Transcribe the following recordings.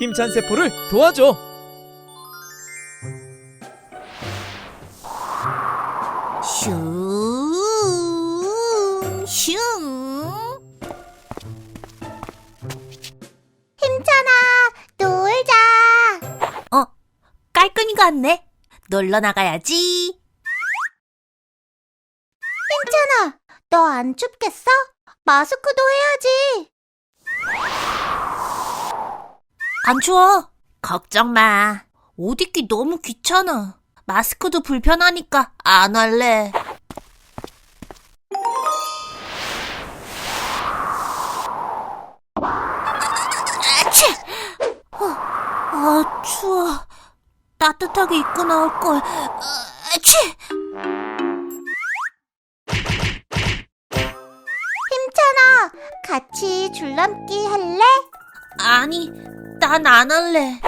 힘찬 세포를 도와줘. 슝, 슝. 힘찬아, 놀자. 어, 깔끔이가 왔네. 놀러 나가야지. 힘찬아, 너 안 춥겠어? 마스크도 해야지. 안 추워. 걱정 마. 옷 입기 너무 귀찮아. 마스크도 불편하니까 안 할래. 아치! 어, 아, 추워. 따뜻하게 입고 나올걸. 아치! 힘찬아, 같이 줄넘기 할래? 아니, 난 안 할래.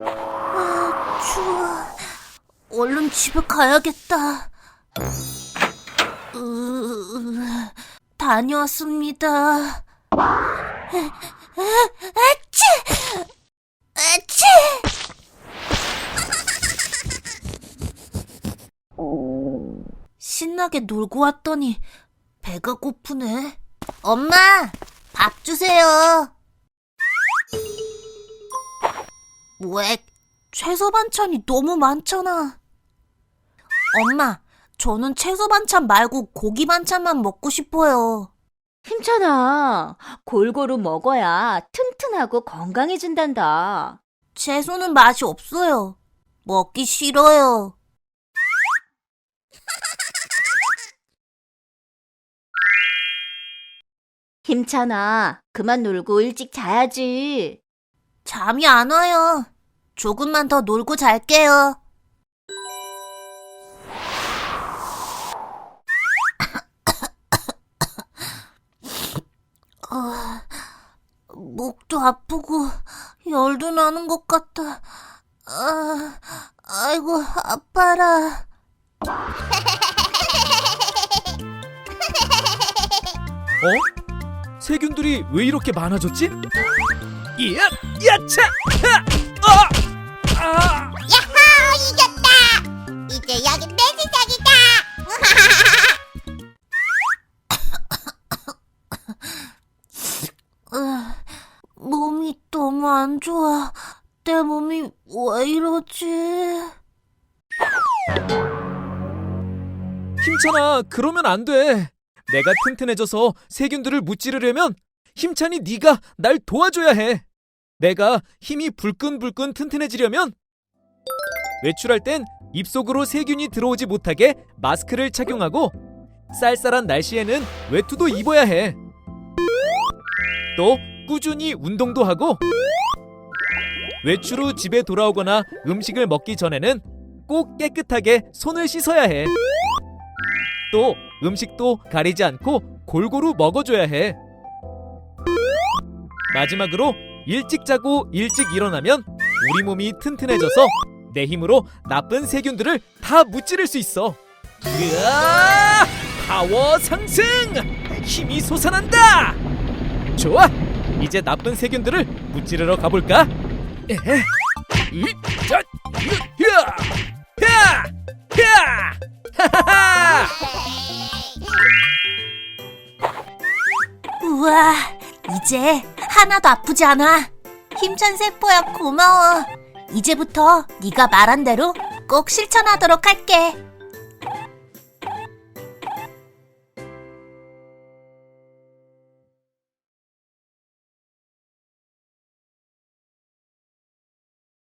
아, 추워. 얼른 집에 가야겠다. 으, 다녀왔습니다. 아치! 아치! 신나게 놀고 왔더니 배가 고프네. 엄마, 밥 주세요. 왜? 채소 반찬이 너무 많잖아. 엄마, 저는 채소 반찬 말고 고기 반찬만 먹고 싶어요. 힘찬아, 골고루 먹어야 튼튼하고 건강해진단다. 채소는 맛이 없어요. 먹기 싫어요. 힘찬아, 그만 놀고 일찍 자야지. 잠이 안 와요. 조금만 더 놀고 잘게요. 어, 목도 아프고 열도 나는 것 같아. 아, 아이고 아파라. 어? 세균들이 왜 이렇게 많아졌지? 이야, 야차! 하! 아! 아! 야하 이겼다. 이제 여기 내 세상이다. 으, 몸이 너무 안 좋아. 내 몸이 왜 이러지? 힘찬아, 그러면 안 돼. 내가 튼튼해져서 세균들을 무찌르려면 힘찬이 네가 날 도와줘야 해. 내가 힘이 불끈불끈 튼튼해지려면 외출할 땐 입속으로 세균이 들어오지 못하게 마스크를 착용하고 쌀쌀한 날씨에는 외투도 입어야 해. 또 꾸준히 운동도 하고 외출 후 집에 돌아오거나 음식을 먹기 전에는 꼭 깨끗하게 손을 씻어야 해. 또 음식도 가리지 않고 골고루 먹어줘야 해. 마지막으로 일찍 자고 일찍 일어나면 우리 몸이 튼튼해져서 내 힘으로 나쁜 세균들을 다 무찌를 수 있어. 으아! 파워 상승! 힘이 솟아난다! 좋아! 이제 나쁜 세균들을 무찌르러 가볼까? 에헤. 으, 자, 으, 으아! 야! 야! 하하하! 우와, 이제 하나도 아프지 않아. 힘찬 세포야 고마워. 이제부터 네가 말한 대로 꼭 실천하도록 할게.